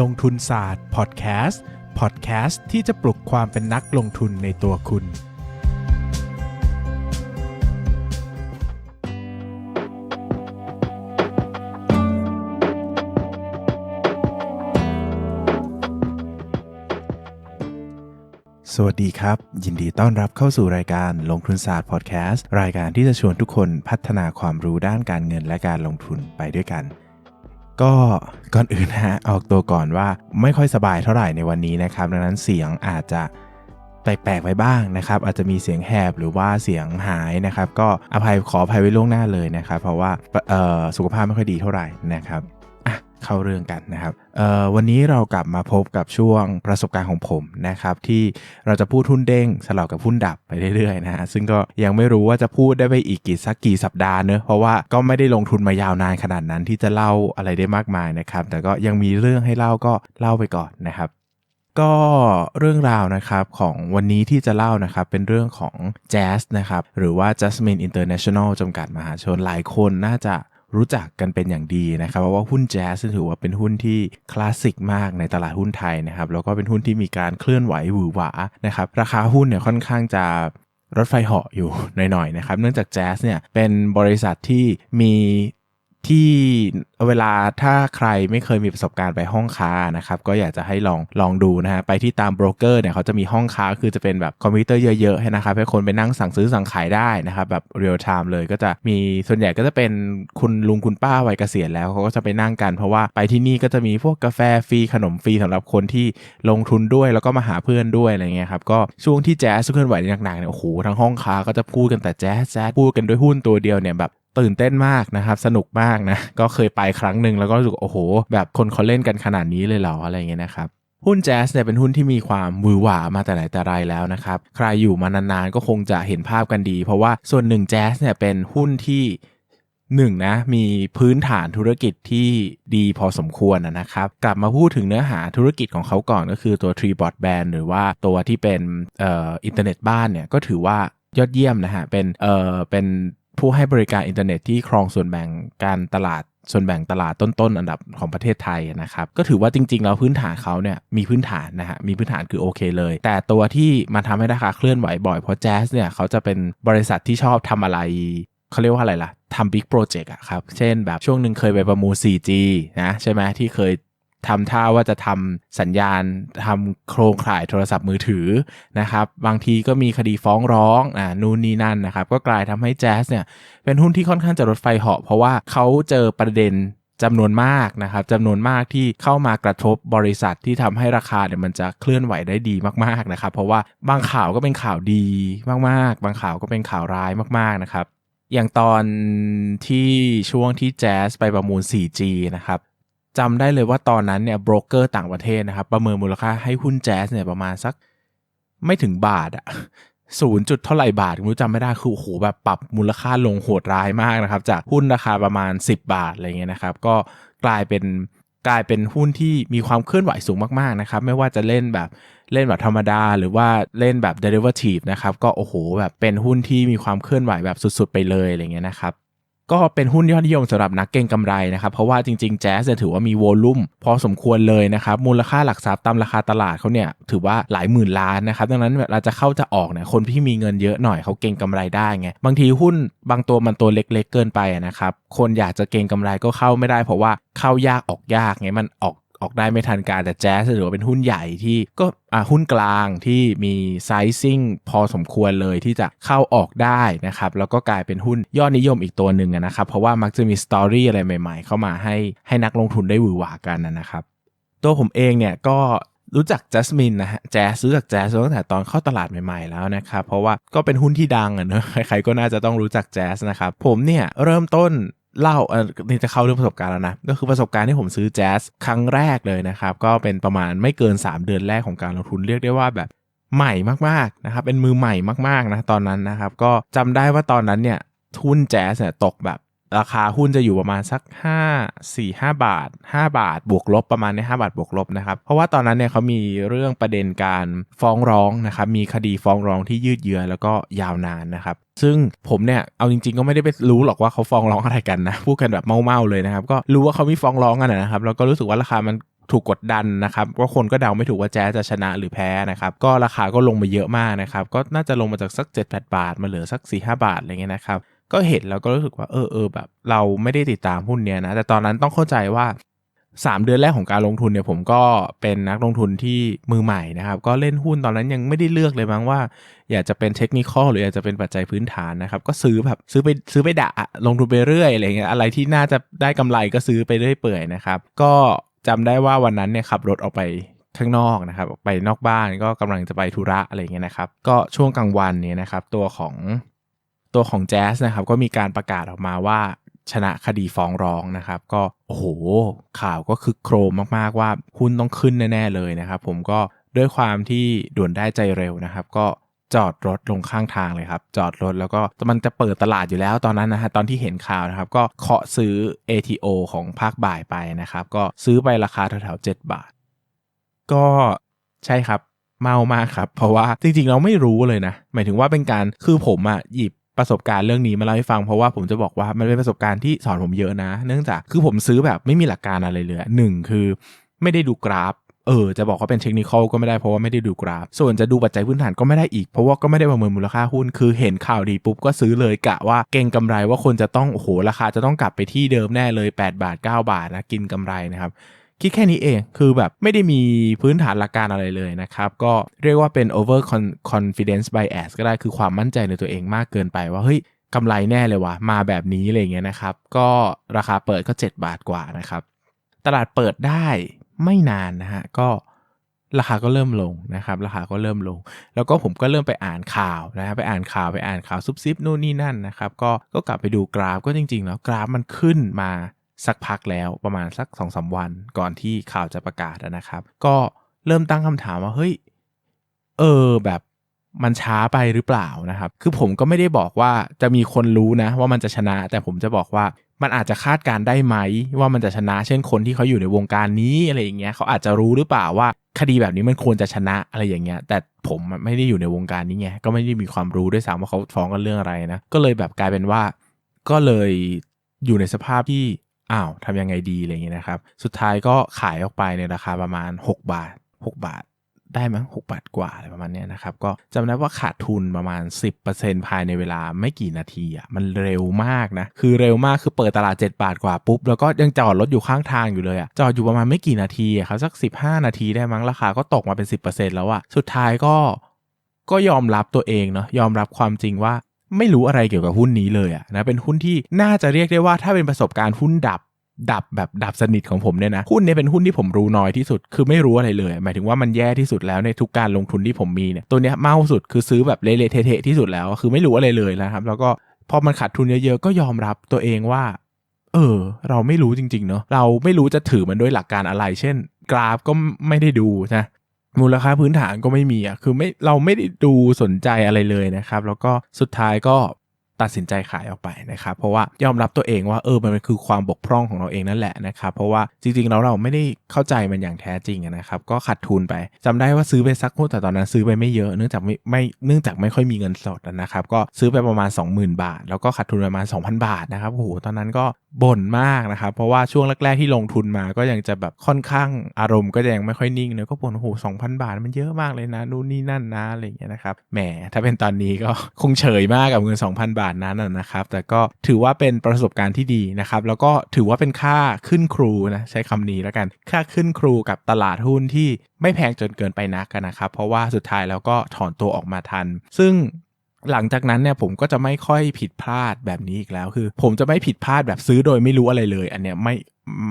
ลงทุนศาสตร์พอดแคสต์พอดแคสต์ที่จะปลุกความเป็นนักลงทุนในตัวคุณ สวัสดีครับ ยินดีต้อนรับเข้าสู่รายการลงทุนศาสตร์พอดแคสต์รายการที่จะชวนทุกคนพัฒนาความรู้ด้านการเงินและการลงทุนไปด้วยกัน ก็ก่อนอื่นนะฮะออกตัวก่อนว่าไม่ค่อยสบายเท่าไหร่ในวันนี้นะครับ ดังนั้นเสียงอาจจะแปลกๆไปบ้างนะครับ อาจจะมีเสียงแหบหรือว่าเสียงหายนะครับ ก็อภัยขออภัยไว้ล่วงหน้าเลยนะครับ เพราะว่าสุขภาพไม่ค่อยดีเท่าไหร่นะครับ เข้าเรื่องกันนะครับวันนี้เรากลับมาพบกับช่วงประสบการณ์ของผมนะครับที่เราจะพูดหุ้นเด้งสลับกับหุ้นดับไปเรื่อยๆนะฮะซึ่งก็ยังไม่รู้ว่าจะพูดได้ไปอีกกี่สักกี่สัปดาห์เนอะเพราะว่าก็ไม่ได้ลงทุนมายาวนานขนาดนั้นที่จะเล่าอะไรได้มากมายนะครับ แต่ก็ยังมีเรื่องให้เล่าก็เล่าไปก่อนนะครับก็เรื่องราวนะครับของวันนี้ที่จะเล่านะครับเป็นเรื่องของ Jazz นะครับหรือว่า Jasmine International จำกัดมหาชนหลายคนน่าจะ รู้จักกันเป็นอย่างดีนะครับ เพราะว่าหุ้นแจ๊สถือว่าเป็นหุ้นที่คลาสสิกมากในตลาดหุ้นไทยนะครับ แล้วก็เป็นหุ้นที่มีการเคลื่อนไหวหวือหวานะครับ ราคาหุ้นเนี่ยค่อนข้างจะรถไฟเหาะอยู่หน่อยๆนะครับ เนื่องจากแจ๊สเนี่ยเป็นบริษัทที่มี ที่เวลาถ้าใครไม่เคยมีประสบการณ์ไปห้องค้านะครับก็อยากจะให้ลองลองดูนะฮะไปที่ตามโบรกเกอร์เนี่ยเขาจะมีห้องค้าคือจะเป็นแบบคอมพิวเตอร์เยอะๆให้นะครับให้คนไปนั่งสั่งซื้อสั่งขายได้นะครับแบบเรียลไทม์เลยก็จะมีส่วนใหญ่ก็จะเป็นคุณลุงคุณป้าวัยเกษียณแล้วเขาก็จะไปนั่งกัน เพราะว่าไปที่นี่ก็จะมีพวกกาแฟฟรีขนมฟรีสำหรับคนที่ลงทุนด้วยแล้วก็มาหาเพื่อนด้วยอะไรเงี้ยครับก็ช่วงที่แจ๊สเคลื่อนไหวหนักๆเนี่ยโอ้โหทั้งห้องค้าก็จะพูดกันแต่แจ๊สแจ๊สพูดกันด้วยหุ้นตัวเดียวเนี่ยแบบ ตื่นเต้นมากนะครับสนุกมากนะก็เคยไปครั้งหนึ่งแล้วก็รู้สึกโอ้โห แบบคนเขาเล่นกันขนาดนี้เลยเหรออะไรเงี้ยนะครับหุ้นแจ๊สเนี่ยเป็นหุ้นที่มีความวือหวามาแต่ไหนแต่ไรแล้วนะครับ ใครอยู่มานานๆก็คงจะเห็นภาพกันดี เพราะว่าส่วนหนึ่งแจ๊สเนี่ยเป็นหุ้นที่หนึ่งนะมีพื้นฐานธุรกิจที่ดีพอสมควรนะครับกลับมาพูดถึงเนื้อหาธุรกิจของเขาก่อนก็คือตัว Tree Broadband หรือว่าตัวที่เป็นเอ่ออินเทอร์เน็ตบ้านเนี่ยก็ถือว่ายอดเยี่ยมนะฮะเป็นเอ่อเป็น ผู้ให้บริการอินเทอร์เน็ตที่ครองส่วนแบ่งการตลาดส่วนแบ่งตลาดต้นๆอันดับของประเทศไทยนะครับก็ถือว่าจริงๆแล้วพื้นฐานเขาเนี่ยมีพื้นฐานนะฮะมีพื้นฐานคือโอเคเลย แต่ตัวที่มาทำให้ราคาเคลื่อนไหวบ่อยเพราะแจ๊สเนี่ยเขาจะเป็นบริษัทที่ชอบทำอะไรเขาเรียกว่าอะไรล่ะทำบิ๊กโปรเจกต์อะครับ เช่นแบบช่วงหนึ่งเคยไปประมูล 4G นะใช่ไหมที่เคย ทำท่าว่าจะทำสัญญาณทำโครงข่ายโทรศัพท์มือถือนะครับบางทีก็มีคดีฟ้องร้องอ่านู่นนี่นั่นนะครับก็กลายทำให้แจ๊สเนี่ยเป็นหุ้นที่ค่อนข้างจะรถไฟเหาะเพราะว่าเขาเจอประเด็นจำนวนมากนะครับจำนวนมากที่เข้ามากระทบบริษัทที่ทำให้ราคาเนี่ยมันจะเคลื่อนไหวได้ดีมากๆนะครับ เพราะว่าบางข่าวก็เป็นข่าวดีมากๆ บางข่าวก็เป็นข่าวร้ายมากๆนะครับ อย่างตอนที่ช่วงที่แจ๊สไปประมูล 4G นะครับ จำได้เลยว่าตอนนั้นเนี่ยโบรกเกอร์ต่างประเทศนะครับประเมินมูลค่าให้หุ้นแจ๊สเนี่ยประมาณสักไม่ถึงบาทอะศูนย์จุดเท่าไหร่บาทไม่รู้จำไม่ได้คือโอ้โหแบบปรับมูลค่าลงโหดร้ายมากนะครับ จากหุ้นราคาประมาณ 10 บาทอะไรเงี้ยนะครับ ก็กลายเป็นกลายเป็นหุ้นที่มีความเคลื่อนไหวสูงมากๆนะครับ ไม่ว่าจะเล่นแบบเล่นแบบธรรมดา หรือว่าเล่นแบบ derivative นะครับ ก็โอ้โหแบบเป็นหุ้นที่มีความเคลื่อนไหวแบบสุดๆไปเลยอะไรเงี้ยนะครับ ก็เป็นหุ้นยอดนิยมสำหรับนักเก็งกำไรนะครับ เพราะว่าจริงๆแจ๊สจะถือว่ามีโวลุ่มพอสมควรเลยนะครับ มูลค่าหลักทรัพย์ตามราคาตลาดเขาเนี่ยถือว่าหลายหมื่นล้านนะครับดังนั้นเราจะเข้าจะออกเนี่ยคนที่มีเงินเยอะหน่อยเขาเก็งกำไรได้ไงบางทีหุ้นบางตัวมันตัวเล็ก ๆ เกินไปนะครับคนอยากจะเก็งกำไรก็เข้าไม่ได้ เพราะว่าเข้ายากออกยากไงมันออก ออกได้ไม่ทันการแต่แจ๊สถือว่าเป็นหุ้นใหญ่ที่ก็หุ้นกลางที่มีไซซิ่งพอสมควรเลยที่จะเข้าออกได้นะครับแล้วก็กลายเป็นหุ้นยอดนิยมอีกตัวหนึ่งนะครับเพราะว่ามักจะมีสตอรี่อะไรใหม่ๆ เข้ามาให้ให้นักลงทุนได้หวือหวากันนะครับ ตัวผมเองเนี่ยก็รู้จักจัสมินนะฮะแจ๊สรู้จักแจ๊สตั้งแต่ตอนเข้าตลาดใหม่ๆแล้วนะครับเพราะว่าก็เป็นหุ้นที่ดังอะเนอะใครๆก็น่าจะต้องรู้จักแจ๊สนะครับผมเนี่ยเริ่มต้น เล่าเออนี่จะเข้าเรื่องประสบการณ์แล้วนะ ก็คือประสบการณ์ที่ผมซื้อแจ๊สครั้งแรกเลยนะครับ ก็เป็นประมาณไม่เกิน 3 เดือนแรกของการลงทุนเรียกได้ว่าแบบใหม่มากๆนะครับ เป็นมือใหม่มากๆนะตอนนั้นนะครับ ก็จำได้ว่าตอนนั้นเนี่ยทุนแจ๊สเนี่ยตกแบบ ราคาหุ้นจะอยู่ประมาณสัก 5 4 5 บาท 5 บาทบวกลบประมาณใน5บาทบวกลบนะครับ เพราะว่าตอนนั้นเนี่ยเขามีเรื่องประเด็นการฟ้องร้องนะครับมีคดีฟ้องร้องที่ยืดเยื้อแล้วก็ยาวนานนะครับซึ่งผมเนี่ยเอาจริงๆก็ไม่ได้ไปรู้หรอกว่าเขาฟ้องร้องอะไรกันนะพูดกันแบบเมาๆเลยนะครับก็รู้ว่าเขามีฟ้องร้องกันนะครับแล้วก็รู้สึกว่าราคามันถูกกดดันนะครับก็คนก็เดาไม่ถูกว่าแจ๊จะชนะหรือแพ้นะครับก็ราคาก็ลงมาเยอะมากนะครับก็น่าจะลงมาจากสัก7จ็ดบาทมาเหลือสัก4ี่หบาทอะไรเงี้ยนะครับ ก็เห็นแล้วก็รู้สึกว่าเออเออแบบ เราไม่ได้ติดตามหุ้นเนี้ยนะ แต่ตอนนั้นต้องเข้าใจว่า 3 เดือนแรกของการลงทุนเนี่ยผมก็เป็นนักลงทุนที่มือใหม่นะครับ ก็เล่นหุ้นตอนนั้นยังไม่ได้เลือกเลยมั้งว่า อยากจะเป็นเทคนิคหรืออยากจะเป็นปัจจัยพื้นฐานนะครับ ก็ซื้อแบบซื้อไปซื้อไปดะลงทุนไปเรื่อยอะไรเงี้ยอะไรที่น่าจะได้กำไรก็ซื้อไปเรื่อยเปื่อยนะครับ ก็จำได้ว่าวันนั้นเนี่ยขับรถออกไปข้างนอกนะครับไปนอกบ้านก็กำลังจะไปธุระอะไรเงี้ยนะครับ ก็ช่วงกลางวันเนี่ยนะครับ ตัวของ ตัวของแจ๊สนะครับก็มีการประกาศออกมาว่าชนะคดีฟ้องร้องนะครับ ก็โอ้โหข่าวก็คือโครมมากๆว่าหุ้นต้องขึ้นแน่ๆเลยนะครับ ผมก็ด้วยความที่ด่วนได้ใจเร็วนะครับ ก็จอดรถลงข้างทางเลยครับ จอดรถแล้วก็มันจะเปิดตลาดอยู่แล้วตอนนั้นนะฮะตอนที่เห็นข่าวนะครับ ก็เคาะซื้อ ATO ของภาคบ่ายไปนะครับ ก็ซื้อไปราคาแถวๆ7บาท ก็ใช่ครับเมามากครับ เพราะว่าจริงๆเราไม่รู้เลยนะ หมายถึงว่าเป็นการคือผมอะหยิบ ประสบการณ์เรื่องนี้มาเล่าให้ฟังเพราะว่าผมจะบอกว่ามันเป็นประสบการณ์ที่สอนผมเยอะนะ เนื่องจากคือผมซื้อแบบไม่มีหลักการอะไรเลยหนึ่งคือไม่ได้ดูกราฟเออจะบอกว่าเป็นเทคนิคก็ไม่ได้เพราะว่าไม่ได้ดูกราฟ ส่วนจะดูปัจจัยพื้นฐานก็ไม่ได้อีกเพราะว่าก็ไม่ได้ประเมินมูลค่าหุ้น คือเห็นข่าวดีปุ๊บก็ซื้อเลยกะว่าเก่งกำไรว่าคนจะต้องโอ้โหราคาจะต้องกลับไปที่เดิมแน่เลย 8 บาท 9 บาทนะกินกำไรนะครับ คิดแค่นี้เองคือแบบไม่ได้มีพื้นฐานหลักการอะไรเลยนะครับ ก็เรียกว่าเป็น over confidence bias ก็ได้คือความมั่นใจในตัวเองมากเกินไปว่าเฮ้ยกำไรแน่เลยวะมาแบบนี้อะไรเงี้ยนะครับ ก็ราคาเปิดก็ 7 บาทกว่านะครับ ตลาดเปิดได้ไม่นานนะฮะก็ราคาก็เริ่มลงนะครับราคาก็เริ่มลง แล้วก็ผมก็เริ่มไปอ่านข่าวนะครับไปอ่านข่าวไปอ่านข่าวซุบซิบนู่นนี่นั่นนะครับ ก็ก็กลับไปดูกราฟก็จริงๆ แล้วกราฟมันขึ้นมา สักพักแล้วประมาณสัก2อสวันก่อนที่ข่าวจะประกาศนะครับ ก็เริ่มตั้งคำถามว่าเฮ้ยเออแบบมันช้าไปหรือเปล่านะครับ คือผมก็ไม่ได้บอกว่าจะมีคนรู้นะ ว่ามันจะชนะ แต่ผมจะบอกว่ามันอาจจะคาดการได้ไหม ว่ามันจะชนะ เช่นคนที่เขาอยู่ในวงการนี้อะไรอย่างเงี้ยเขาอาจจะรู้หรือเปล่าว่า คดีแบบนี้มันควรจะชนะอะไรอย่างเงี้ย แต่ผมไม่ได้อยู่ในวงการนี้ไงก็ไม่ได้มีความรู้ด้วยซ้ำว่าเขาฟ้องกันเรื่องอะไรนะ ก็เลยแบบกลายเป็นว่า ก็เลยอยู่ในสภาพที่ อ้าวทำยังไงดีอะไรอย่างเงี้ยนะครับ สุดท้ายก็ขายออกไปในราคาประมาณ 6 บาท 6 บาทได้มั้งหกบาทกว่าอะไรประมาณนี้นะครับ ก็จำได้ว่าขาดทุนประมาณ 10%ภายในเวลาไม่กี่นาทีอะมันเร็วมากนะ คือเร็วมากคือเปิดตลาด 7 บาทกว่าปุ๊บ แล้วก็ยังจอดรถอยู่ข้างทางอยู่เลยอะจอดอยู่ประมาณไม่กี่นาทีครับสัก 15 นาทีได้มั้งราคาก็ตกมาเป็น 10%แล้วอะสุดท้ายก็ก็ยอมรับตัวเองเนาะยอมรับความจริงว่า ไม่รู้อะไรเกี่ยวกับหุ้นนี้เลยอะนะเป็นหุ้นที่น่าจะเรียกได้ว่าถ้าเป็นประสบการณ์หุ้นดับดับแบบดับสนิทของผมเนี่ยนะหุ้นเนี่ยเป็นหุ้นที่ผมรู้น้อยที่สุด คือไม่รู้อะไรเลย หมายถึงว่ามันแย่ที่สุดแล้วในทุกการลงทุนที่ผมมีเนี่ยตัวเนี้ยเมาสุดคือซื้อแบบเละเทะที่สุดแล้ว คือไม่รู้อะไรเลยนะครับ แล้วก็พอมันขาดทุนเยอะๆก็ยอมรับตัวเองว่า เออ เราไม่รู้จริงๆเนาะเราไม่รู้จะถือมันด้วยหลักการอะไร เช่น กราฟก็ไม่ได้ดูนะ มูลค่าพื้นฐานก็ไม่มีอะคือไม่เราไม่ได้ดูสนใจอะไรเลยนะครับ แล้วก็สุดท้ายก็ ตัดสินใจขายออกไปนะครับ เพราะว่ายอมรับตัวเองว่าเออมันคือความบกพร่องของเราเองนั่นแหละนะครับ เพราะว่าจริงๆแล้วเราไม่ได้เข้าใจมันอย่างแท้จริงนะครับ ก็ขาดทุนไปจำได้ว่าซื้อไปสักหุ้นแต่ตอนนั้นซื้อไปไม่เยอะเนื่องจากไม่ไม่เนื่องจากไม่ค่อยมีเงินสดนะครับ ก็ซื้อไปประมาณ 20,000 บาท แล้วก็ขาดทุนประมาณ 2,000 บาทนะครับโอ้โหตอนนั้นก็บ่นมากนะครับ เพราะว่าช่วงแรก ๆที่ลงทุนมาก็ยังจะแบบค่อนข้างอารมณ์ก็ยังไม่ค่อยนิ่งเนอะก็บ่นโอ้โหสองพันบาทมันเยอะมากเลยนะนู่นนี่นั่นนะอะไรอย่างเงี้ยนะครับแหมถ้าเป็นตอนนี้ก็คงเฉยมากกับเงิน2,000บาทนั้นนะครับ แต่ก็ถือว่าเป็นประสบการณ์ที่ดีนะครับ แล้วก็ถือว่าเป็นค่าขึ้นครูนะใช้คำนี้แล้วกัน ค่าขึ้นครูกับตลาดหุ้นที่ไม่แพงจนเกินไปนักนะครับ เพราะว่าสุดท้ายแล้วก็ถอนตัวออกมาทัน ซึ่งหลังจากนั้นเนี่ยผมก็จะไม่ค่อยผิดพลาดแบบนี้อีกแล้วคือ ผมจะไม่ผิดพลาดแบบซื้อโดยไม่รู้อะไรเลย อันเนี้ยไม่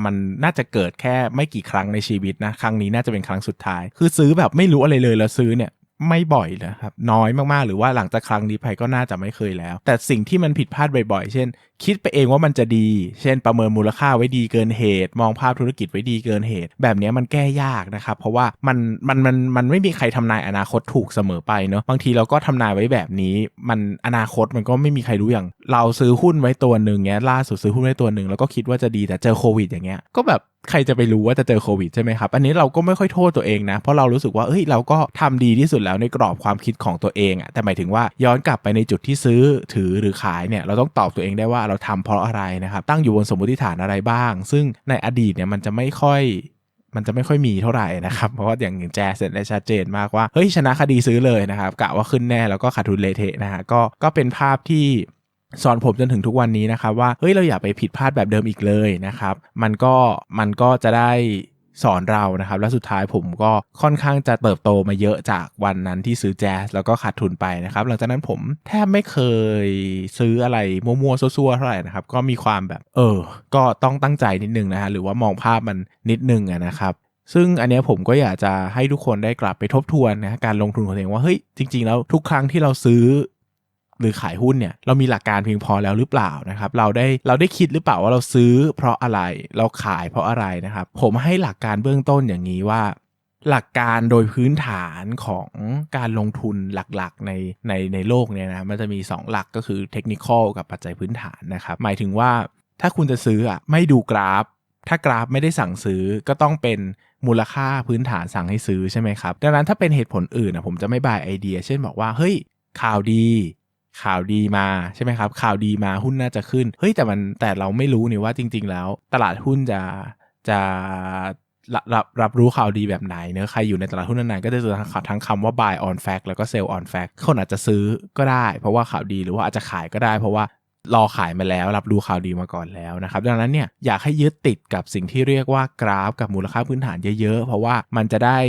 มันน่าจะเกิดแค่ไม่กี่ครั้งในชีวิตนะ ครั้งนี้น่าจะเป็นครั้งสุดท้าย คือซื้อแบบไม่รู้อะไรเลยแล้วซื้อเนี่ย ไม่บ่อยนะครับ น้อยมากๆ หรือว่าหลังจากครั้งนี้ไปก็น่าจะไม่เคยแล้ว แต่สิ่งที่มันผิดพลาดบ่อยๆ เช่นคิดไปเองว่ามันจะดี เช่นประเมินมูลค่าไว้ดีเกินเหตุ มองภาพธุรกิจไว้ดีเกินเหตุ แบบนี้มันแก้ยากนะครับ เพราะว่ามันมันมันมันไม่มีใครทำนายอนาคตถูกเสมอไปเนาะบางทีเราก็ทำนายไว้แบบนี้มันอนาคตมันก็ไม่มีใครรู้อย่าง เราซื้อหุ้นไว้ตัวหนึ่งเงี้ยล่าสุดซื้อหุ้นไว้ตัวหนึ่งแล้วก็คิดว่าจะดีแต่เจอโควิดอย่างเงี้ยก็แบบใครจะไปรู้ว่าจะเจอโควิดใช่ไหมครับ อันนี้เราก็ไม่ค่อยโทษตัวเองนะ เพราะเรารู้สึกว่า เอ้ย เราก็ทำดีที่สุดแล้วในกรอบความคิดของตัวเองอะแต่หมายถึงว่าย้อนกลับไปในจุดที่ซื้อถือหรือขายเนี่ย เราต้องตอบตัวเองได้ว่าเราทำเพราะอะไรนะครับ ตั้งอยู่บนสมมติฐานอะไรบ้าง ซึ่งในอดีตเนี่ยมันจะไม่ค่อยมันจะไม่ค่อยมีเท่าไหร่นะครับ เพราะว่าอย่างแจเสร็จได้ชัดเจนมากว่า เฮ้ย ชนะคดีซื้อเลยนะครับกะว่าขึ้นแน่แล้วก็ขาดทุนเละเทะนะฮะก็ก็เป็นภาพที่สอนผมจนถึงทุกวันนี้นะครับว่าเฮ้ยเราอย่าไปผิดพลาดแบบเดิมอีกเลยนะครับ มันก็มันก็จะได้ สอนเรานะครับ แล้วสุดท้ายผมก็ค่อนข้างจะเติบโตมาเยอะจากวันนั้นที่ซื้อแจ๊สแล้วก็ขาดทุนไปนะครับ หลังจากนั้นผมแทบไม่เคยซื้ออะไรมั่วๆซั่วๆเท่าไหร่นะครับ ก็มีความแบบ เออ ก็ต้องตั้งใจนิดนึงนะฮะหรือว่ามองภาพมันนิดนึงนะครับซึ่งอันนี้ผมก็อยากจะให้ทุกคนได้กลับไปทบทวนนะการลงทุนของตัวเองว่าเฮ้ยจริง ๆ แล้วทุกครั้งที่เราซื้อ หรือขายหุ้นเนี่ยเรามีหลักการเพียงพอแล้วหรือเปล่านะครับเราได้เราได้คิดหรือเปล่าว่าเราซื้อเพราะอะไรเราขายเพราะอะไรนะครับผมให้หลักการเบื้องต้นอย่างนี้ว่า หลักการโดยพื้นฐานของการลงทุนหลักๆในในในโลกเนี่ยนะมันจะมี 2 หลักก็คือเทคนิคอลกับปัจจัยพื้นฐานนะครับหมายถึงว่าถ้าคุณจะซื้ออะไม่ดูกราฟ ถ้ากราฟไม่ได้สั่งซื้อก็ต้องเป็นมูลค่าพื้นฐานสั่งให้ซื้อใช่ไหมครับดังนั้นถ้าเป็นเหตุผลอื่นนะผมจะไม่บายไอเดีย เช่นบอกว่าเฮ้ยข่าวดี ข่าวดีมาใช่ไหมครับ ข่าวดีมาหุ้นน่าจะขึ้น เฮ้ยแต่มันแต่เราไม่รู้นี่ว่าจริง ๆ แล้ว ตลาดหุ้นจะจะรับรับรับรู้ข่าวดีแบบไหนเนอะใครอยู่ในตลาดหุ้นนานๆก็จะเจอทั้งคำว่า buy on fact แล้วก็ sell on fact คนอาจจะซื้อก็ได้ เพราะว่าข่าวดีหรือว่าอาจจะขายก็ได้ เพราะว่ารอขายมาแล้วรับรู้ข่าวดีมาก่อนแล้วนะครับ ดังนั้นเนี่ยอยากให้ยึดติดกับสิ่งที่เรียกว่ากราฟกับมูลค่าพื้นฐานเยอะๆ เพราะว่ามันจะได้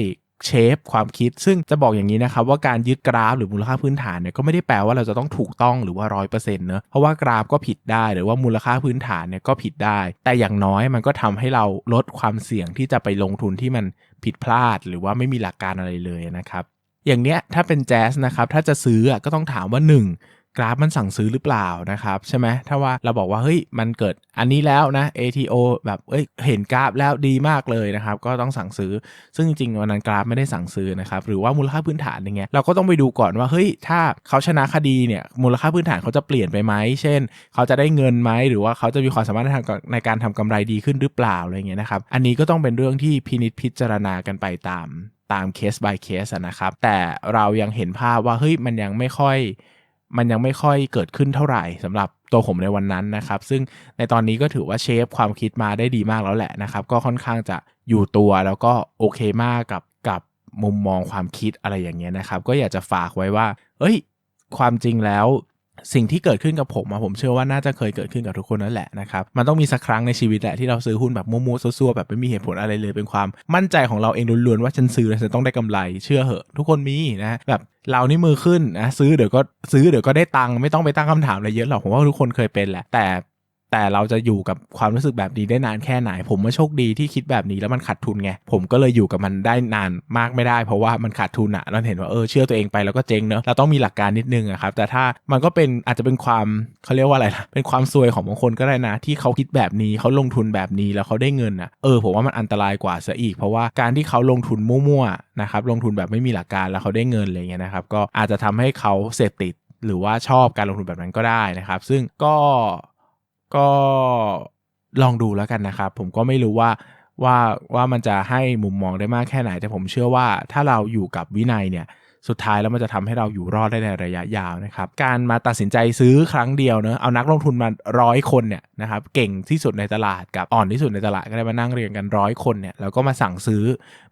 เชฟความคิด ซึ่งจะบอกอย่างนี้นะครับว่าการยึดกราฟหรือมูลค่าพื้นฐานเนี่ยก็ไม่ได้แปลว่าเราจะต้องถูกต้องหรือว่าร้อยเปอร์เซ็นต์เนอะเพราะว่ากราฟก็ผิดได้หรือว่ามูลค่าพื้นฐานเนี่ยก็ผิดได้ แต่อย่างน้อยมันก็ทำให้เราลดความเสี่ยงที่จะไปลงทุนที่มันผิดพลาด หรือว่าไม่มีหลักการอะไรเลยนะครับอย่างเนี้ยถ้าเป็นแจ๊สนะครับถ้าจะซื้อก็ต้องถามว่า 1 กราฟมันสั่งซื้อหรือเปล่านะครับใช่ไหมถ้าว่าเราบอกว่าเฮ้ยมันเกิดอันนี้แล้วนะ ATO แบบเอ้ยเห็นกราฟแล้วดีมากเลยนะครับก็ต้องสั่งซื้อ ซึ่งจริงๆวันนั้นกราฟไม่ได้สั่งซื้อนะครับหรือว่ามูลค่าพื้นฐานอย่างเงี้ยเราก็ต้องไปดูก่อนว่าเฮ้ยถ้าเขาชนะคดีเนี่ยมูลค่าพื้นฐานเขาจะเปลี่ยนไปไหมเช่น เขาจะได้เงินไหมหรือว่าเขาจะมีความสามารถในในการทำกำไรดีขึ้นหรือเปล่าอะไรเงี้ยนะครับอันนี้ก็ต้องเป็นเรื่องที่พินิจพิจารณากันไปตามตามเคส by เคสนะครับ แต่เรายังเห็นภาพว่าเฮ้ยมันยังไม่ค่อย มันยังไม่ค่อยเกิดขึ้นเท่าไหร่สำหรับตัวผมในวันนั้นนะครับ ซึ่งในตอนนี้ก็ถือว่าเชฟความคิดมาได้ดีมากแล้วแหละนะครับ ก็ค่อนข้างจะอยู่ตัวแล้วก็โอเคมากกับกับมุมมองความคิดอะไรอย่างเงี้ยนะครับ ก็อยากจะฝากไว้ว่า เอ้ย ความจริงแล้วสิ่งที่เกิดขึ้นกับผมผมเชื่อว่าน่าจะเคยเกิดขึ้นกับทุกคนนั่นแหละนะครับ มันต้องมีสักครั้งในชีวิตแหละที่เราซื้อหุ้นแบบมั่วๆซัวๆแบบไม่มีเหตุผลอะไรเลยเป็นความมั่นใจของเราเองล้วนๆว่าฉันซื้อแล้วฉันต้องได้กำไรเชื่อเหอะ ทุกคนมีนะแบบ เรานี่มือขึ้นนะซื้อเดี๋ยวก็ซื้อเดี๋ยวก็ได้ตังค์ไม่ต้องไปตั้งคำถามอะไรเยอะหรอกผมว่าทุกคนเคยเป็นแหละแต่ แต่เราจะอยู่กับความรู้สึกแบบนี้ได้นานแค่ไหน ผมว่าโชคดีที่คิดแบบนี้แล้วมันขาดทุนไง ผมก็เลยอยู่กับมันได้นานมากไม่ได้ เพราะว่ามันขาดทุนอะเราเห็นว่าเออเชื่อตัวเองไปแล้วก็เจ๊งเนอะเราต้องมีหลักการนิดนึงอะครับแต่ถ้ามันก็เป็นอาจจะเป็นความเขาเรียกว่าอะไรนะเป็นความซวยของบางคนก็ได้นะ ที่เขาคิดแบบนี้เขาลงทุนแบบนี้แล้วเขาได้เงินอะเออผมว่ามันอันตรายกว่าซะอีก เพราะว่าการที่เขาลงทุนมั่วๆนะครับลงทุนแบบไม่มีหลักการแล้วเขาได้เงินอะไรเงี้ยนะครับก็อาจจะทำให้เขาเสพติดหรือว่าชอบการลงทุนแบบนั้นก็ได้นะครับ ซึ่งก็ ก็ลองดูแล้วกันนะครับ ผมก็ไม่รู้ว่าว่าว่ามันจะให้มุมมองได้มากแค่ไหน แต่ผมเชื่อว่าถ้าเราอยู่กับวินัยเนี่ย สุดท้ายแล้วมันจะทำให้เราอยู่รอดได้ในระยะยาวนะครับ การมาตัดสินใจซื้อครั้งเดียวเนอะเอานักลงทุนมาร้อยคนเนี่ยนะครับเก่งที่สุดในตลาดกับอ่อนที่สุดในตลาดก็ได้มานั่งเรียงกันร้อยคนเนี่ยแล้วก็มาสั่งซื้อ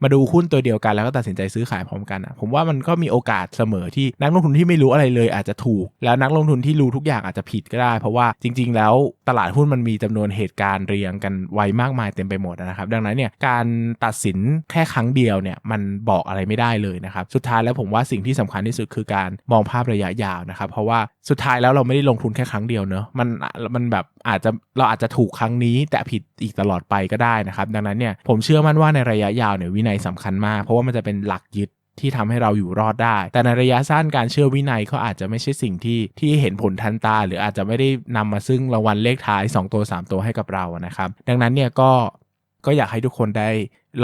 มาดูหุ้นตัวเดียวกันแล้วก็ตัดสินใจซื้อขายพร้อมกันอะผมว่ามันก็มีโอกาสเสมอที่นักลงทุนที่ไม่รู้อะไรเลยอาจจะถูก แล้วนักลงทุนที่รู้ทุกอย่างอาจจะผิดก็ได้ เพราะว่าจริง ๆ แล้วตลาดหุ้นมันมีจำนวนเหตุการณ์เรียงกันไวมากมายเต็มไปหมดนะครับ ดังนั้นเนี่ยการตัดสินแค่ครั้งเดียวเนี่ยมันบอกอะไรไม่ได้เลยนะครับสุดท้ายแล้วผมว่าสิ่งที่สำคัญที่สุดคือการมองภาพระยะยาวนะครับ เพราะว่าสุดท้ายแล้วเราไม่ได้ลงทุนแค่ครั้งเดียวเนอะมันมันแบบอาจจะเราอาจจะถูกครั้งนี้แต่ผิดอีกตลอดไปก็ได้นะครับ ดังนั้นเนี่ยผมเชื่อมั่นว่าในระยะยาวเนี่ยวินัยสำคัญมาก เพราะว่ามันจะเป็นหลักยึดที่ทำให้เราอยู่รอดได้ แต่ในระยะสั้นการเชื่อวินัยเขาอาจจะไม่ใช่สิ่งที่ที่เห็นผลทันตา หรืออาจจะไม่ได้นำมาซึ่งรางวัลเลขท้าย 2 ตัว 3 ตัวให้กับเรานะครับ ดังนั้นเนี่ยก็ก็อยากให้ทุกคนได้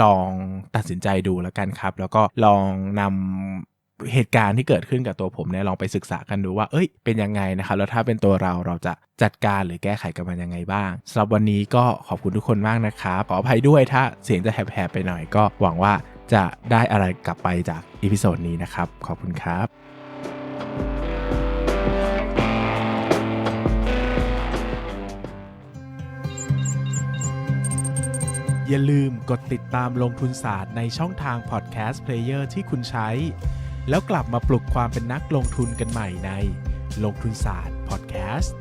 ลองตัดสินใจดูแล้วกันครับ แล้วก็ลองนำ เหตุการณ์ที่เกิดขึ้นกับตัวผมเนี่ยลองไปศึกษากันดูว่า เอ้ย เป็นยังไงนะครับ แล้วถ้าเป็นตัวเราเราจะจัดการหรือแก้ไขกับมันยังไงบ้างสำหรับวันนี้ก็ขอบคุณทุกคนมากนะครับขออภัยด้วยถ้าเสียงจะแหบๆไปหน่อยก็หวังว่าจะได้อะไรกลับไปจากอีพิโซดนี้นะครับ ขอบคุณครับ อย่าลืมกดติดตามลงทุนศาสตร์ในช่องทางพอดแคสต์เพลเยอร์ที่คุณใช้ แล้วกลับมาปลุกความเป็นนักลงทุนกันใหม่ในลงทุนศาสตร์พอดแคสต์